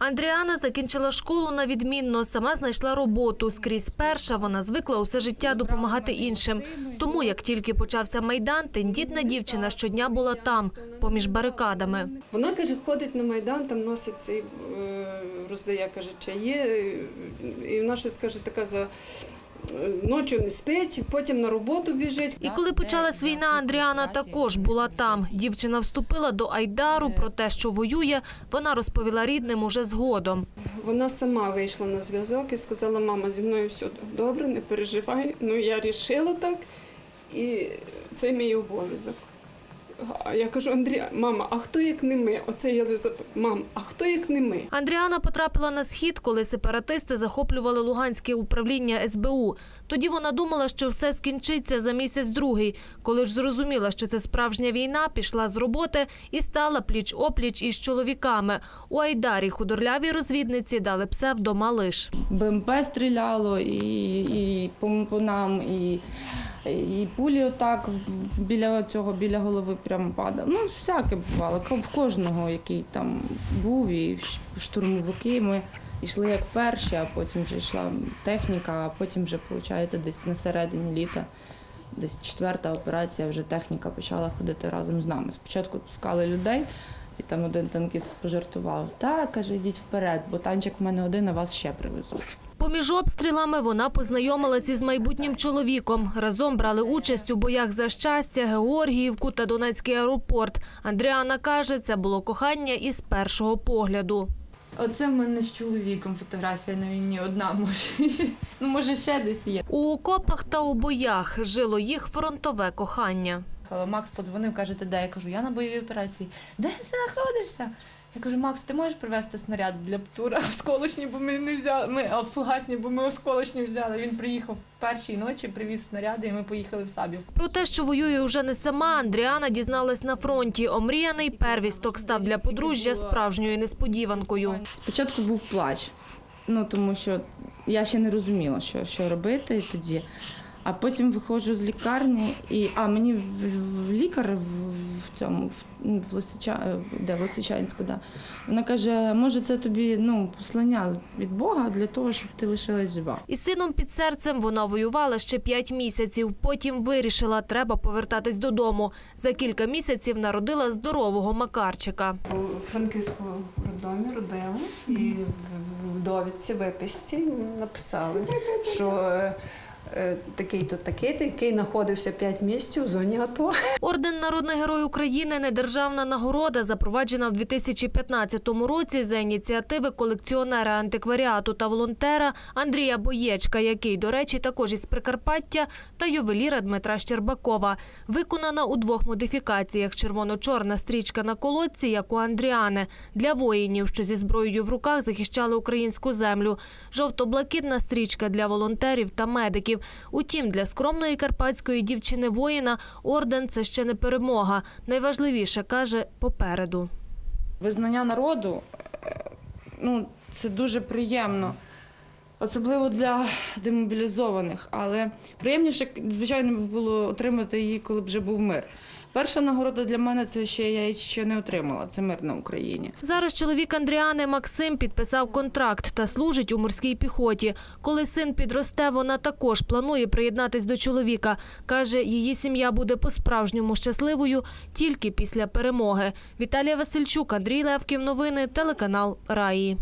Андріана закінчила школу на відмінно, сама знайшла роботу. Скрізь перша вона звикла усе життя допомагати іншим. Тому, як тільки почався майдан, тендітна дівчина щодня була там, поміж барикадами. Вона каже, ходить на майдан, там носить цей, е, роздає, каже, чаї, і вона щось каже, така за ночі не спить, потім на роботу біжить. І коли почалась війна, Андріана також була там. Дівчина вступила до Айдару. Про те, що воює, вона розповіла рідним уже згодом. Вона сама вийшла на зв'язок і сказала, мама, зі мною все добре, не переживай. Ну я рішила так, і це мій обов'язок. Я кажу, Андрія, мама, а хто як не ми? Оце я мам, а хто як не ми? Андріана потрапила на схід, коли сепаратисти захоплювали Луганське управління СБУ. Тоді вона думала, що все скінчиться за місяць-другий. Коли ж зрозуміла, що це справжня війна, пішла з роботи і стала пліч-опліч із чоловіками. У Айдарі худорлявій розвідниці дали псевдо «Малиш». БМП стріляло і, і по, по нам, і, і пулі отак біля цього, біля голови прямо падали. Ну, всяке бувало. В кожного, який там був, і штурмовики. Ми йшли як перші, а потім вже йшла техніка, а потім вже, виходить, десь на середині літа. Десь четверта операція, вже техніка почала ходити разом з нами. Спочатку пускали людей, і там один танкіст пожартував. Так, каже, йдіть вперед, бо танчик в мене один, а вас ще привезуть. Поміж обстрілами вона познайомилась із майбутнім чоловіком. Разом брали участь у боях за щастя, Георгіївку та Донецький аеропорт. Андріана каже, це було кохання із першого погляду. Оце в мене з чоловіком фотографія на війні одна може. Ну, може, ще десь є. У окопах та у боях жило їх фронтове кохання. Але Макс подзвонив, каже, ти де? Я кажу, я на бойовій операції. Де ти знаходишся? Я кажу, Макс, ти можеш привезти снаряд для птура осколочні, бо ми не взяли. Ми а, фугасні, бо ми осколочні взяли. Він приїхав в першій ночі, привіз снаряди, і ми поїхали в Сабів. Про те, що воює вже не сама, Андріана дізналась на фронті. Омріяний первісток став для подружжя справжньою несподіванкою. Спочатку був плач, ну тому що я ще не розуміла, що, що робити тоді. А потім виходжу з лікарні, і а мені в, в лікар в, в цьому в, ну, в Лисича, де в Лисичанську, да. Вона каже, може, це тобі ну послання від Бога для того, щоб ти лишилась жива. Із сином під серцем вона воювала ще п'ять місяців. Потім вирішила, треба повертатись додому. За кілька місяців народила здорового Макарчика. У Франківському роддомі родили і в- в довідці виписці написали, що е, е, такий-то такий-то, який знаходився 5 місяців в зоні АТО. Орден Народний Герой України недержавна нагорода, запроваджена в 2015 році за ініціативи колекціонера антикваріату та волонтера Андрія Боєчка, який, до речі, також із Прикарпаття, та ювеліра Дмитра Щербакова. Виконана у двох модифікаціях: червоно-чорна стрічка на колодці, як у Андріани, для воїнів, що зі зброєю в руках захищали українську землю. Жовто-блакитна стрічка для волонтерів та медиків. Утім, для скромної карпатської дівчини воїна орден це ще не перемога. Найважливіше каже попереду. Визнання народу е, ну, це дуже приємно, особливо для демобілізованих. Але приємніше, звичайно, було отримати її, коли б вже був мир. Перша нагорода для мене це ще я її ще не отримала. Це мир на Україні. Зараз чоловік Андріани Максим підписав контракт та служить у морській піхоті. Коли син підросте, вона також планує приєднатись до чоловіка. Каже, її сім'я буде по-справжньому щасливою тільки після перемоги. Віталія Васильчук, Андрій Левків. Новини, телеканал Раї.